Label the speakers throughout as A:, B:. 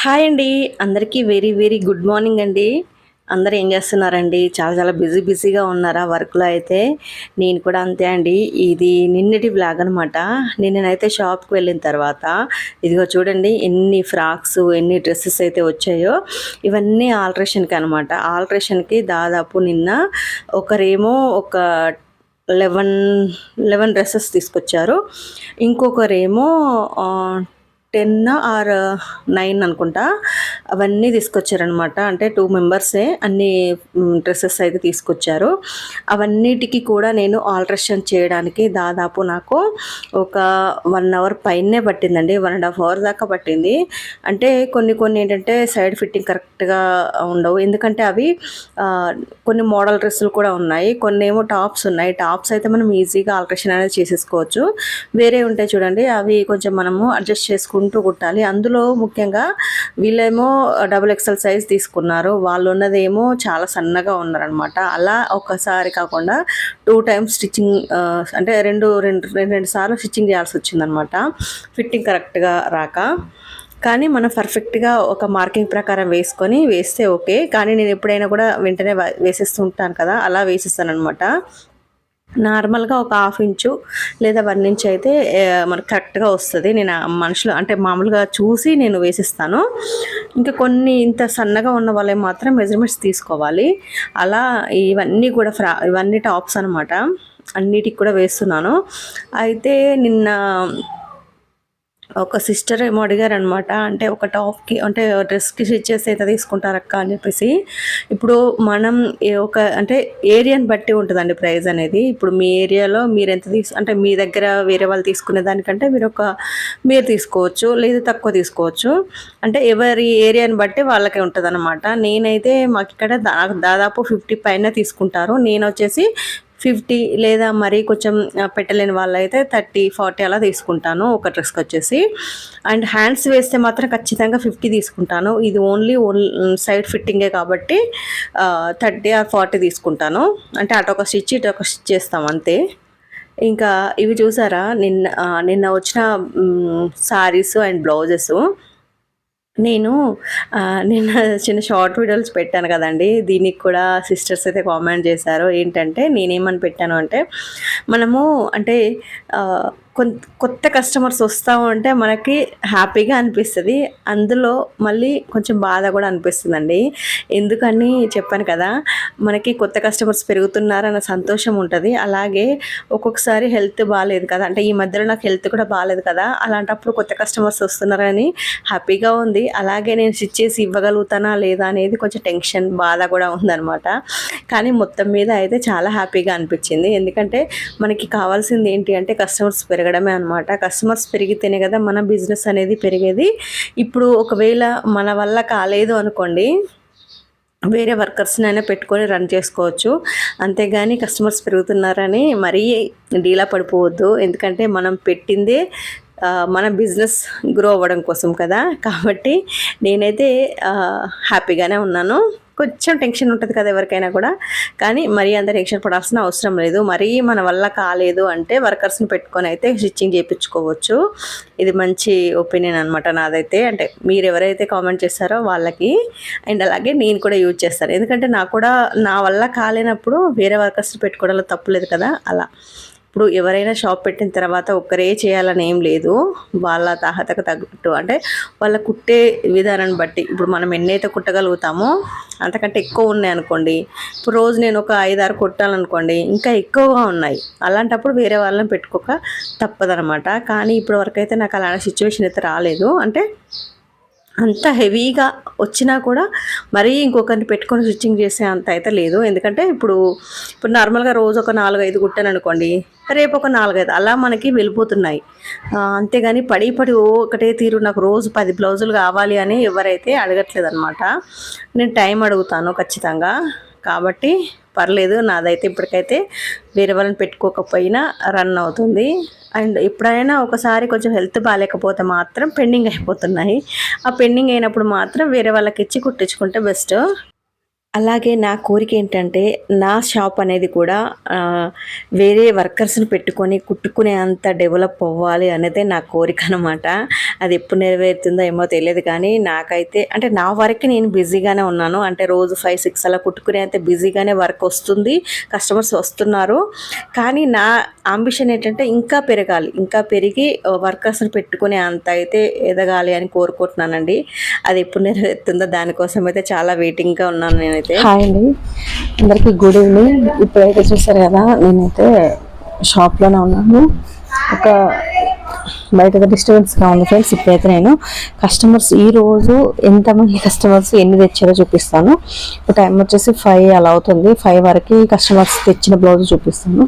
A: Hi అండి. అందరికీ very very good morning అండి. అందరూ ఏం చేస్తున్నారండి? చాలా చాలా బిజీ బిజీగా ఉన్నారా వర్క్లో అయితే? నేను కూడా అంతే అండి. ఇది నిన్నటి బ్లాగ్ అనమాట నిన్ననైతే షాప్కి వెళ్ళిన తర్వాత ఇదిగో చూడండి ఎన్ని ఫ్రాక్స్ ఎన్ని డ్రెస్సెస్ అయితే వచ్చాయో ఇవన్నీ ఆల్ట్రేషన్కి అనమాట ఆల్ట్రేషన్కి దాదాపు నిన్న ఒకరేమో ఒక లెవెన్ లెవెన్ డ్రెస్సెస్ తీసుకొచ్చారు. ఇంకొకరేమో టెన్ ఆర్ నైన్ అనుకుంటా. అవన్నీ తీసుకొచ్చారనమాట అంటే టూ మెంబర్సే అన్ని డ్రెస్సెస్ అయితే తీసుకొచ్చారు. అవన్నిటికీ కూడా నేను ఆల్ట్రేషన్ చేయడానికి దాదాపు నాకు ఒక వన్ అవర్ పైనే పట్టిందండి. వన్ అండ్ హాఫ్ అవర్ దాకా పట్టింది. అంటే కొన్ని కొన్ని ఏంటంటే సైడ్ ఫిట్టింగ్ కరెక్ట్గా ఉండవు. ఎందుకంటే అవి కొన్ని మోడల్ డ్రెస్సులు కూడా ఉన్నాయి. కొన్ని ఏమో టాప్స్ ఉన్నాయి. టాప్స్ అయితే మనం ఈజీగా ఆల్ట్రేషన్ అనేది చేసేసుకోవచ్చు. వేరే ఉంటాయి చూడండి. అవి కొంచెం మనము అడ్జస్ట్ చేసుకుంటాం కుట్టాలి. అందులో ముఖ్యంగా వీళ్ళేమో డబుల్ ఎక్సెల్ సైజ్ తీసుకున్నారు. వాళ్ళు ఉన్నదేమో చాలా సన్నగా ఉన్నారనమాట అలా ఒకసారి కాకుండా టూ టైమ్స్ స్టిచ్చింగ్ అంటే రెండు రెండు రెండు రెండు సార్లు స్టిచ్చింగ్ చేయాల్సి వచ్చిందనమాట ఫిట్టింగ్ కరెక్ట్గా రాక. కానీ మనం పర్ఫెక్ట్గా ఒక మార్కింగ్ ప్రకారం వేసుకొని వేస్తే ఓకే. కానీ నేను ఎప్పుడైనా కూడా వెంటనే వేసేస్తుంటాను కదా అలా వేసేస్తాను అనమాట నార్మల్గా ఒక హాఫ్ ఇంచు లేదా వన్ ఇంచ్ అయితే మనకు కరెక్ట్గా వస్తుంది. నేను మనుషులు అంటే మామూలుగా చూసి నేను వేసిస్తాను. ఇంకా కొన్ని ఇంత సన్నగా ఉన్న వాళ్ళే మాత్రం మెజర్మెంట్స్ తీసుకోవాలి. అలా ఇవన్నీ కూడా ఫ్రా ఇవన్నీ టాప్స్ అనమాట అన్నిటికి కూడా వేస్తున్నాను. అయితే నిన్న ఒక సిస్టర్ ఏమో అడిగారు అనమాట అంటే ఒక టాప్కి అంటే డ్రెస్కి స్టిచ్ అయితే ఎంత తీసుకుంటారక్క అని చెప్పేసి. ఇప్పుడు మనం ఏ ఒక అంటే ఏరియాని బట్టి ఉంటుందండి ప్రైస్ అనేది. ఇప్పుడు మీ ఏరియాలో మీరు ఎంత తీసు అంటే మీ దగ్గర వేరే వాళ్ళు తీసుకునే దానికంటే మీరు ఒక మీరు తీసుకోవచ్చు లేదా తక్కువ తీసుకోవచ్చు. అంటే ఎవరి ఏరియాని బట్టి వాళ్ళకే ఉంటుంది అనమాట నేనైతే మాకు ఇక్కడ దా- దాదాపు ఫిఫ్టీ పైన తీసుకుంటారు. నేను వచ్చేసి ఫిఫ్టీ లేదా మరీ కొంచెం పెట్టలేని వాళ్ళైతే థర్టీ ఫార్టీ అలా తీసుకుంటాను ఒక డ్రెస్కి వచ్చేసి. అండ్ హ్యాండ్స్ వేస్తే మాత్రం ఖచ్చితంగా ఫిఫ్టీ తీసుకుంటాను. ఇది ఓన్లీ సైడ్ ఫిట్టింగే కాబట్టి థర్టీ ఆర్ ఫార్టీ తీసుకుంటాను. అంటే అటు ఒక స్టిచ్ ఇటు ఒక స్టిచ్ చేస్తాం అంతే. ఇంకా ఇవి చూసారా? నిన్న నిన్న వచ్చిన సారీస్ అండ్ బ్లౌజెస్. నేను నిన్న చిన్న షార్ట్ వీడియోస్ పెట్టాను కదండి. దీనికి కూడా సిస్టర్స్ అయితే కామెంట్ చేశారు. ఏంటంటే నేనేమని పెట్టాను అంటే మనము అంటే కొంత కొత్త కస్టమర్స్ వస్తూ ఉంటే మనకి హ్యాపీగా అనిపిస్తుంది. అందులో మళ్ళీ కొంచెం బాధ కూడా అనిపిస్తుందండి. ఎందుకని చెప్పాను కదా మనకి కొత్త కస్టమర్స్ పెరుగుతున్నారన్న సంతోషం ఉంటుంది. అలాగే ఒక్కొక్కసారి హెల్త్ బాగాలేదు కదా అంటే ఈ మధ్యలో నాకు హెల్త్ కూడా బాగాలేదు కదా అలాంటప్పుడు కొత్త కస్టమర్స్ వస్తున్నారని హ్యాపీగా ఉంది. అలాగే నేను స్టిచ్ చేసి ఇవ్వగలుగుతానా లేదా అనేది కొంచెం టెన్షన్ బాధ కూడా ఉందన్నమాట. కానీ మొత్తం మీద అయితే చాలా హ్యాపీగా అనిపించింది. ఎందుకంటే మనకి కావాల్సింది ఏంటి అంటే కస్టమర్స్ పెరగడమే అనమాట కస్టమర్స్ పెరిగితేనే కదా మన బిజినెస్ అనేది పెరిగేది. ఇప్పుడు ఒకవేళ మన వల్ల కాలేదు అనుకోండి వేరే వర్కర్స్నైనా పెట్టుకొని రన్ చేసుకోవచ్చు. అంతేగాని కస్టమర్స్ పెరుగుతున్నారని మరీ డీలా పడిపోవద్దు. ఎందుకంటే మనం పెట్టిందే మన బిజినెస్ గ్రో అవ్వడం కోసం కదా. కాబట్టి నేనైతే హ్యాపీగానే ఉన్నాను. కొంచెం టెన్షన్ ఉంటుంది కదా ఎవరికైనా కూడా. కానీ మరీ అంత టెన్షన్ పడాల్సిన అవసరం లేదు. మరీ మన వల్ల కాలేదు అంటే వర్కర్స్ని పెట్టుకొని అయితే స్టిచ్చింగ్ చేయించుకోవచ్చు. ఇది మంచి ఒపీనియన్ అనమాట నాదైతే. అంటే మీరు ఎవరైతే కామెంట్ చేస్తారో వాళ్ళకి. అండ్ అలాగే నేను కూడా యూజ్ చేస్తాను. ఎందుకంటే నాకు కూడా నా వల్ల కాలేనప్పుడు వేరే వర్కర్స్ని పెట్టుకోవడంలో తప్పులేదు కదా. అలా. ఇప్పుడు ఎవరైనా షాప్ పెట్టిన తర్వాత ఒక్కరే చేయాలని ఏం లేదు. వాళ్ళ తాహతకు తగ్గట్టు. అంటే వాళ్ళ కుట్టే విధానాన్ని బట్టి. ఇప్పుడు మనం ఎన్నైతే కుట్టగలుగుతామో అంతకంటే ఎక్కువ ఉన్నాయి అనుకోండి. ఇప్పుడు రోజు నేను ఒక ఐదారు కుట్టాలనుకోండి ఇంకా ఎక్కువగా ఉన్నాయి. అలాంటప్పుడు వేరే వాళ్ళని పెట్టుకోక తప్పదనమాట కానీ ఇప్పటి వరకు అయితే నాకు అలాంటి సిచ్యువేషన్ అయితే రాలేదు. అంటే అంత హెవీగా వచ్చినా కూడా మరీ ఇంకొకరిని పెట్టుకొని స్టిచ్చింగ్ చేసే అంత అయితే లేదు. ఎందుకంటే ఇప్పుడు ఇప్పుడు నార్మల్గా రోజు ఒక నాలుగు ఐదు కుట్టాను అనుకోండి రేపు ఒక నాలుగైదు అలా మనకి వెళ్ళిపోతున్నాయి. అంతేగాని పడి పడి ఓ ఒకటే తీరు నాకు రోజు పది బ్లౌజులు కావాలి అని ఎవరైతే అడగట్లేదు అనమాట నేను టైం అడుగుతాను ఖచ్చితంగా. కాబట్టి పర్లేదు నాదైతే ఇప్పటికైతే వేరే వాళ్ళని పెట్టుకోకపోయినా రన్ అవుతుంది. అండ్ ఎప్పుడైనా ఒకసారి కొంచెం హెల్త్ బాగాలేకపోతే మాత్రం పెండింగ్ అయిపోతున్నాయి. ఆ పెండింగ్ అయినప్పుడు మాత్రం వేరే వాళ్ళకి ఇచ్చి కుట్టించుకుంటే బెస్ట్. అలాగే నా కోరిక ఏంటంటే నా షాప్ అనేది కూడా వేరే వర్కర్స్ని పెట్టుకొని కుట్టుకునే అంత డెవలప్ అవ్వాలి అనేదే నా కోరిక అనమాట అది ఎప్పుడు నెరవేరుతుందో ఏమో తెలియదు కానీ నాకైతే అంటే నా వరకు నేను బిజీగానే ఉన్నాను. అంటే రోజు ఫైవ్ సిక్స్ అలా కుట్టుకునే అంత బిజీగానే వర్క్ వస్తుంది కస్టమర్స్ వస్తున్నారు. కానీ నా అంబిషన్ ఏంటంటే ఇంకా పెరగాలి. ఇంకా పెరిగి వర్కర్స్ని పెట్టుకునే అంత అయితే ఎదగాలి అని కోరుకుంటున్నానండి. అది ఎప్పుడు నెరవేరుతుందో దానికోసం అయితే చాలా వెయిటింగ్గా ఉన్నాను నేను.
B: అయితే హాయ్ అండి. అందరికీ గుడ్ ఈవినింగ్. ఇప్పుడైతే చూసారు కదా నేనైతే షాప్లోనే ఉన్నాను. ఒక బయట డిస్టర్బెన్స్గా ఉంది ఫ్రెండ్స్ ఇప్పుడైతే నేను కస్టమర్స్ ఈ రోజు ఎంతమంది కస్టమర్స్ ఎన్ని తెచ్చారో చూపిస్తాను. టైం వచ్చేసి ఫైవ్ అలా అవుతుంది. ఫైవ్ వరకు కస్టమర్స్ తెచ్చిన బ్లౌజ్ చూపిస్తాను.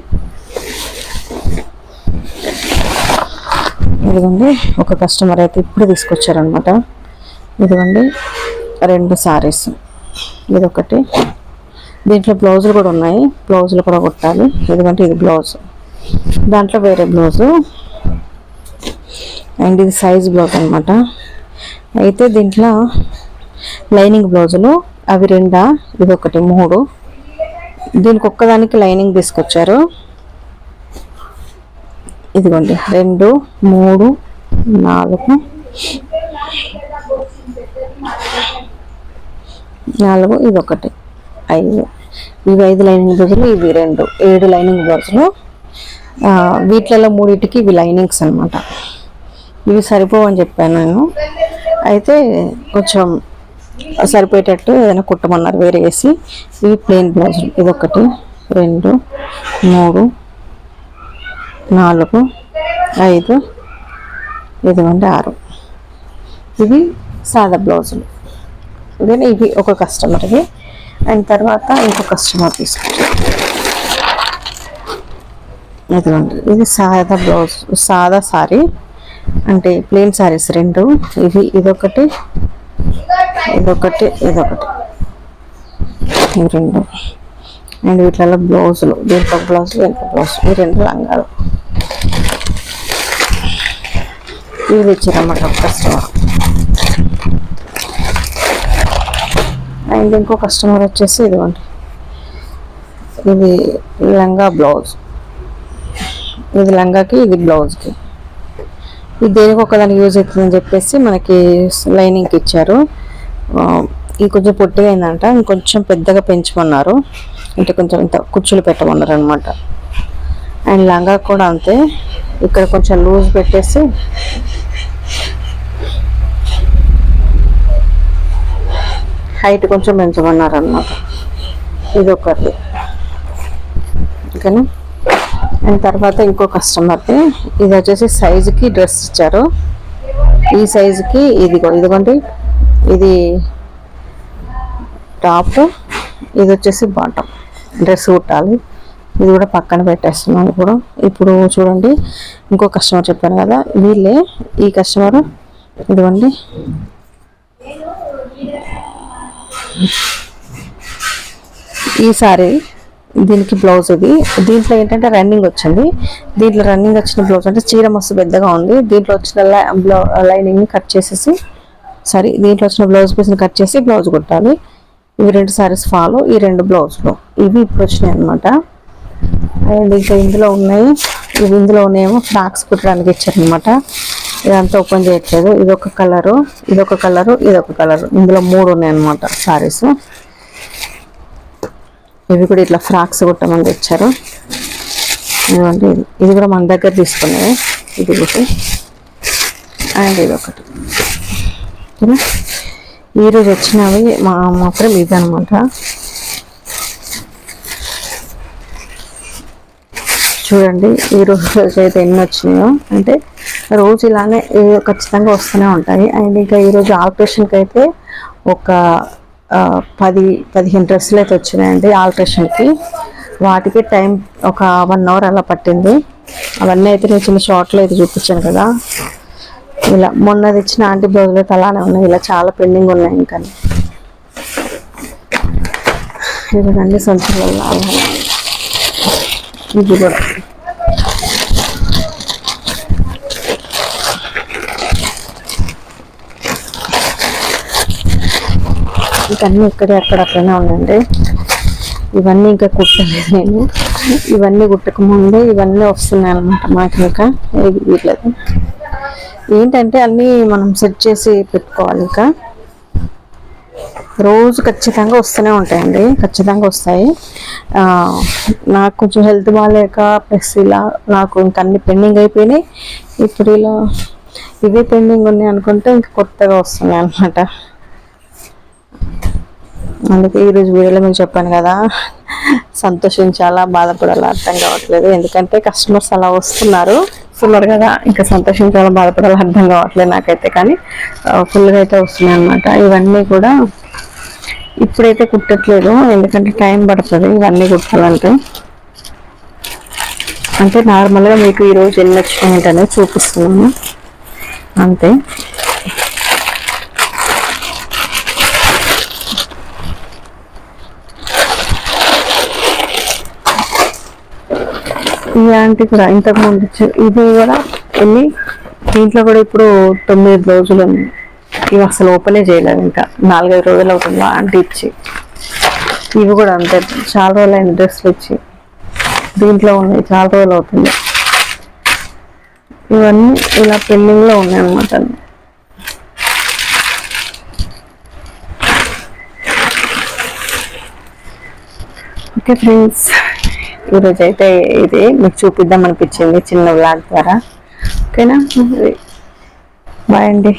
B: ఇదిగోండి ఒక కస్టమర్ అయితే ఇప్పుడు తీసుకొచ్చారనమాట ఇదిగోండి రెండు సారీస్. ఇదొకటి. దీంట్లో బ్లౌజులు కూడా ఉన్నాయి. బ్లౌజులు కూడా కుట్టాలి. ఎందుకంటే ఇది బ్లౌజ్. దాంట్లో వేరే బ్లౌజు. అండ్ ఇది సైజ్ బ్లౌజ్ అనమాట అయితే దీంట్లో లైనింగ్ బ్లౌజులు. అవి రెండా? ఇది ఒకటి మూడు. దీనికి ఒక్కదానికి లైనింగ్ తీసుకొచ్చారు. ఇదిగోండి. రెండు మూడు నాలుగు నాలుగు ఇది ఒకటి. ఐదు. ఇవి ఐదు లైనింగ్ బ్లౌజులు ఇవి రెండు. ఏడు లైనింగ్ బ్లౌజులు వీటిలలో మూడింటికి ఇవి లైనింగ్స్ అనమాట ఇవి సరిపోవని చెప్పాను నేను. అయితే కొంచెం సరిపోయేటట్టు ఏదైనా కుట్టమన్నారు వేరే వేసి. ఇవి ప్లెయిన్ బ్లౌజులు ఇది ఒకటి రెండు మూడు నాలుగు ఐదు ఇదిగోండి ఆరు. ఇవి సాదా బ్లౌజులు. దెన్ ఇవి ఒక కస్టమర్ది అండ్ తర్వాత ఇంకో కస్టమర్ తీసుకొచ్చారు ఇదిగోండి ఇది సాదా బ్లౌజ్ సాదా సారీ. అంటే ప్లెయిన్ సారీస్ రెండు. ఇవి ఇదొకటి ఇదొకటి ఇదొకటి. ఇవి రెండు. అండ్ వీటిలో బ్లౌజులు దీంట్లో బ్లౌజులు దీంట్లో బ్లౌజ్ ఈ రెండు లంగాలు. ఇవి తెచ్చారన్నమాట కస్టమర్ అండ్ ఇంకో కస్టమర్ వచ్చేసి ఇదిగోండి. ఇది లంగా బ్లౌజ్. ఇది లంగాకి ఇది బ్లౌజ్కి. ఇది దేనికి ఒకదానికి యూజ్ అవుతుందని చెప్పేసి మనకి లైనింగ్కి ఇచ్చారు. ఇది కొంచెం పొట్టిగా అయిందంట. ఇంకొంచెం పెద్దగా పెంచమన్నారు. అంటే కొంచెం ఇంత కుచ్చులు పెట్టమన్నారు అనమాట అండ్ లంగా కూడా అంతే. ఇక్కడ కొంచెం లూజ్ పెట్టేసి హైట్ కొంచెం పెంచమన్నారు అన్నమాట ఇది ఒకటి ఓకేనా? అండ్ తర్వాత ఇంకో కస్టమర్కి ఇది వచ్చేసి సైజుకి డ్రెస్ ఇచ్చారు. ఈ సైజుకి ఇదిగో ఇదిగోండి. ఇది టాప్ ఇది వచ్చేసి బాటమ్. డ్రెస్ కుట్టాలి. ఇది కూడా పక్కన పెట్టేస్తున్నాను ఇప్పుడు. ఇప్పుడు చూడండి ఇంకో కస్టమర్ చెప్పాను కదా వీళ్ళే ఈ కస్టమర్. ఇదిగోండి. ఈ సారీ దీనికి బ్లౌజ్ ఇది. దీంట్లో ఏంటంటే రన్నింగ్ వచ్చింది. దీంట్లో రన్నింగ్ వచ్చిన బ్లౌజ్ అంటే చీర మస్తు పెద్దగా ఉంది. దీంట్లో వచ్చిన లైనింగ్ని కట్ చేసేసి సారీ దీంట్లో వచ్చిన బ్లౌజ్ పీస్ని కట్ చేసి బ్లౌజ్ కుట్టాలి. ఇవి రెండు సారీస్ ఫాలో ఈ రెండు బ్లౌజ్లు ఇవి ఇప్పుడు వచ్చినాయి అనమాట అండ్ ఇంకా ఇందులో ఉన్నాయి. ఇవి ఇందులో ఉన్నాయేమో ఫ్రాక్స్ కుట్టడానికి ఇచ్చారనమాట ఇదంతా ఓపెన్ చేయట్లేదు. ఇదొక కలరు ఇదొక కలరు ఇదొక కలరు. ఇందులో మూడు ఉన్నాయి అనమాట శారీస్ ఇవి కూడా ఇట్లా ఫ్రాక్స్ కుట్టమని తెచ్చారు. ఇదిగోండి ఇది. ఇది కూడా మన దగ్గర తీసుకునేది ఇది ఒకటి. అండ్ ఇది ఒకటి. ఓకేనా? ఈరోజు వచ్చినవి మా మాత్రం ఇది అనమాట చూడండి ఈ రోజు అయితే ఎన్ని వచ్చినాయో. అంటే రోజు ఇలానే ఖచ్చితంగా వస్తూనే ఉంటాయి. అండ్ ఇంకా ఈరోజు ఆల్ట్రేషన్కి అయితే ఒక పది పదిహేను డ్రెస్సులు అయితే వచ్చినాయండి ఆల్ట్రేషన్కి. వాటికి టైం ఒక వన్ అవర్ అలా పట్టింది. అవన్నీ అయితే నేను చిన్న షార్ట్లో అయితే చూపించాను కదా. ఇలా మొన్న తెచ్చిన ఆంటీ బ్లౌజులు అలానే ఉన్నాయి. ఇలా చాలా పెండింగ్ ఉన్నాయి ఇంకా. ఇదిగండి సంచులలో ఇది కూడా. ఇవన్నీ అన్నీ ఇక్కడే అక్కడక్కడనే ఉండండి. ఇవన్నీ ఇంకా కుట్టలేదు నేను. ఇవన్నీ కుట్టకముందే ఇవన్నీ వస్తున్నాయి అనమాట మాకు ఇంకా. ఏది వీట్లేదు. ఏంటంటే అన్నీ మనం సెట్ చేసి పెట్టుకోవాలి ఇంకా. రోజు ఖచ్చితంగా వస్తూనే ఉంటాయండి. ఖచ్చితంగా వస్తాయి. నాకు కొంచెం హెల్త్ బాగాలేక ప్లస్ ఇలా నాకు ఇంకా అన్ని పెండింగ్ అయిపోయినాయి. ఇప్పుడు ఇలా ఇవే పెండింగ్ ఉన్నాయి అనుకుంటే ఇంకా కొత్తగా వస్తున్నాయి అనమాట అందుకే ఈరోజు వీడియోలో మేము చెప్పాను కదా సంతోషించాలా బాధపడాలా అర్థం కావట్లేదు. ఎందుకంటే కస్టమర్స్ అలా వస్తున్నారు. వస్తున్నారు కదా ఇంకా సంతోషించాలా బాధపడాలా అర్థం కావట్లేదు నాకైతే కానీ. ఫుల్గా అయితే వస్తున్నాయి అనమాట ఇవన్నీ కూడా ఇప్పుడైతే కుట్టట్లేదు ఎందుకంటే టైం పడుతుంది. ఇవన్నీ కుట్టాలంటే. అంటే నార్మల్గా మీకు ఈరోజు ఎన్ని వచ్చినాయి అనేది చూపిస్తున్నాను. అంతే. ఇలాంటి కూడా ఇంతకు ముందు ఇది కూడా ఎన్ని దీంట్లో కూడా ఇప్పుడు తొమ్మిది రోజులు ఉంది. ఇవి అసలు ఓపెనే చేయలేదు ఇంకా. నాలుగైదు రోజులు అవుతుంది ఆంటీ ఇచ్చి. ఇవి కూడా అంతే. చాలా రోజులు అయిన ఇచ్చి. దీంట్లో ఉన్నాయి. చాలా రోజులు అవుతుంది. ఇవన్నీ ఇలా పెండింగ్లో ఉన్నాయి అనమాట ఓకే ఫ్రెండ్స్. ఈరోజు అయితే ఇది మీకు చూపిద్దాం అనిపించింది చిన్న వ్లాగ్ ద్వారా. ఓకేనా? బాయ్ అండి.